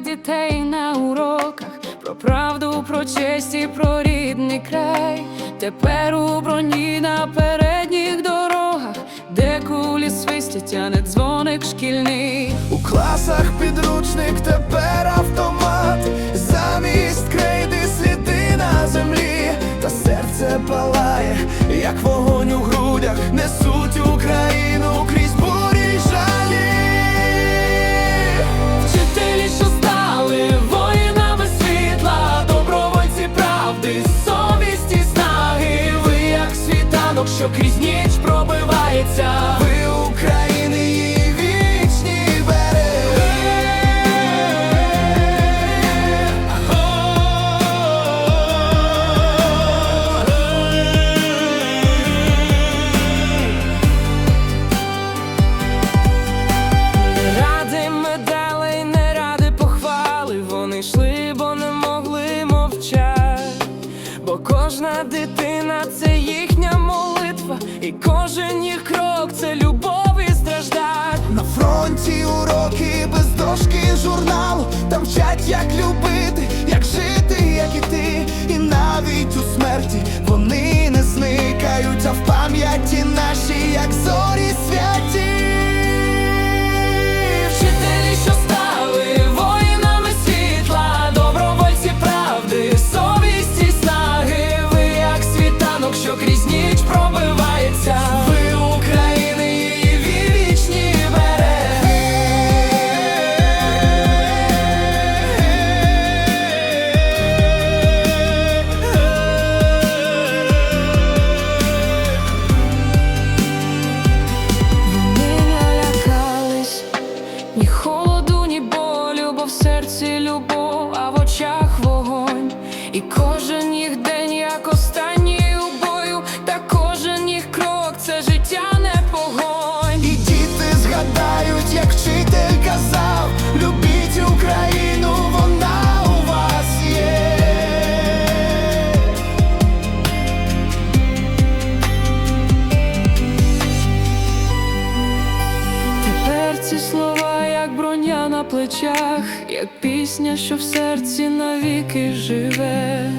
дітей на уроках, про правду, про честь і про рідний край. Тепер у броні на передніх дорогах, де кулі свистять, а не дзвоник шкільний. У класах підручник тепер автомат, замість крейди сліди на землі, та серце палає, як вогонь у грудях, несуть Україну що крізь ніч пробивається. Ви України її вічні Не ради медалей, не ради похвали. Вони йшли, бо не могли мовчати. Бо кожна дитина це їхня і кожен їх крок це любов і страждать. На фронті уроки без дошки журнал Там вчать, як любити, як жити, як іти І навіть у смерті вони не зникають, а в пам'яті наші, як зорі святі. І кожен на плечах, як пісня, що в серці навіки живе.